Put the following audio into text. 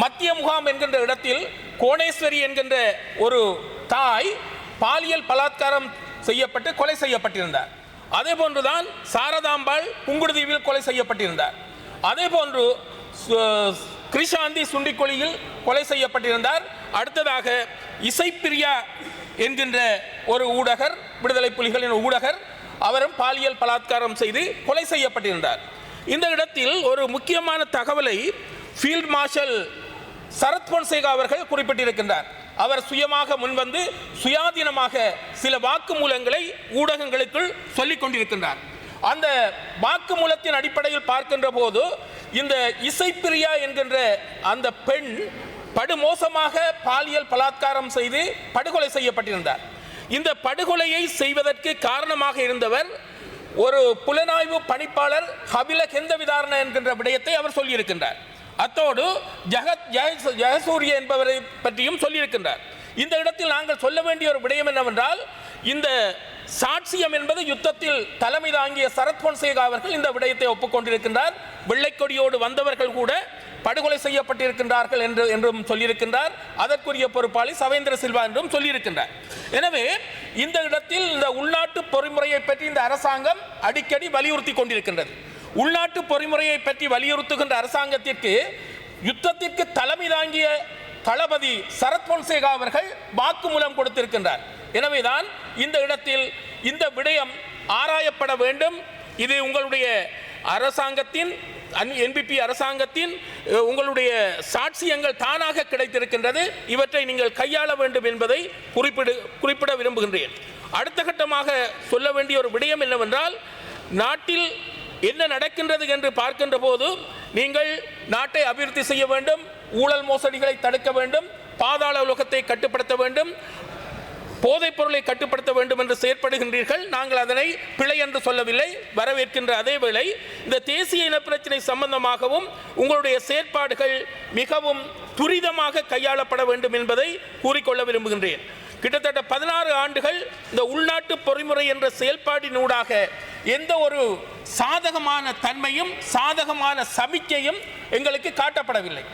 மத்திய முகாம் என்கின்ற இடத்தில் கோணேஸ்வரி என்கின்ற ஒரு தாய் பாலியல் பலாத்காரம் செய்யப்பட்டு கொலை செய்யப்பட்டிருந்தார். அதே போன்றுதான் சாரதாம்பாள் புங்குடுதீவில் கொலை செய்யப்பட்டிருந்தார். அதே போன்று கிருஷாந்தி சுண்டிக்கொழியில் கொலை செய்யப்பட்டிருந்தார். அடுத்ததாக இசைப்பிரியா என்கின்ற ஒரு ஊடகர் விடுதலை புலிகளின் ஊடகர் அவரும் பாலியல் பலாத்காரம் செய்து கொலை செய்யப்பட்டிருந்தார். இந்த இடத்தில் ஒரு முக்கியமான தகவலை ஃபீல்ட் மார்ஷல் சரத் பொன்சேகா அவர்கள் குறிப்பிட்டிருக்கின்றார். அவர் சுயமாக முன்வந்து சுயாதீனமாக சில வாக்குமூலங்களை ஊடகங்களுக்குள் சொல்லிக் கொண்டிருக்கின்றார். அந்த வாக்குமூலத்தின் அடிப்படையில் பார்க்கின்ற போது இந்த இசைப்பிரியா என்கின்ற அந்த பெண் படுமோசமாக பாலியல் பலாத்காரம் செய்து படுகொலை செய்யப்பட்டிருந்தார். இந்த படுகொலையை செய்வதற்கு காரணமாக இருந்தவர் ஒரு புலனாய்வு பணிப்பாளர் ஹபில கெந்த விதாரண என்கின்ற விடயத்தை அவர் சொல்லியிருக்கின்றார். அத்தோடு ஜெகத் ஜெய- ஜெயசூரிய என்பவரை பற்றியும் சொல்லியிருக்கின்றார். இந்த இடத்தில் நாங்கள் சொல்ல வேண்டிய ஒரு விடயம் என்னவென்றால் இந்த சாட்சியம் என்பது யுத்தத்தில் தலைமை தாங்கிய சரத் பொன்சேகா அவர்கள் இந்த விடயத்தை ஒப்புக்கொண்டிருக்கின்றார். வெள்ளைக்கொடியோடு வந்தவர்கள் கூட படுகொலை செய்யப்பட்டிருக்கின்றார்கள் என்று என்றும் சொல்லியிருக்கின்றார். அதற்குரிய பொறுப்பாளி சவேந்திர சில்வா என்றும் சொல்லியிருக்கின்றார். எனவே இந்த இடத்தில் இந்த உள்நாட்டு பொறிமுறையை பற்றி இந்த அரசாங்கம் அடிக்கடி வலியுறுத்தி கொண்டிருக்கின்றது. உள்நாட்டு பொறிமுறையை பற்றி வலியுறுத்துகின்ற அரசாங்கத்திற்கு யுத்தத்திற்கு தலைமை தாங்கிய தளபதி சரத் பொன்சேகா அவர்கள் வாக்குமூலம் கொடுத்திருக்கின்றார். எனவேதான் இந்த இடத்தில் இந்த விடயம் ஆராயப்பட வேண்டும். இது உங்களுடைய அரசாங்கத்தின் என்பிபி அரசாங்கத்தின் உங்களுடைய சாட்சியங்கள் தானாக கிடைத்திருக்கின்றது. இவற்றை நீங்கள் கையாள வேண்டும் என்பதை குறிப்பிடு குறிப்பிட விரும்புகின்றேன். அடுத்த கட்டமாக சொல்ல வேண்டிய ஒரு விடயம் என்னவென்றால் நாட்டில் என்ன நடக்கின்றது என்று பார்க்கின்ற போது நீங்கள் நாட்டை அபிவிருத்தி செய்ய வேண்டும் ஊழல் மோசடிகளை தடுக்க வேண்டும் பாதாள உலகத்தை கட்டுப்படுத்த வேண்டும் போதைப் பொருளை கட்டுப்படுத்த வேண்டும் என்று செயற்படுகின்றீர்கள். நாங்கள் அதனை பிழை என்று சொல்லவில்லை வரவேற்கின்ற அதே வேளை இந்த தேசிய இனப்பிரச்சினை சம்பந்தமாகவும் உங்களுடைய செயற்பாடுகள் மிகவும் துரிதமாக கையாளப்பட வேண்டும் என்பதை கூறிக்கொள்ள விரும்புகின்றேன். கிட்டத்தட்ட பதினாறு ஆண்டுகள் இந்த உள்நாட்டு பொறிமுறை என்ற செயல்பாடினூடாக எந்த ஒரு சாதகமான தன்மையும் சாதகமான சமிக்கையும் எங்களுக்கு காட்டப்படவில்லை.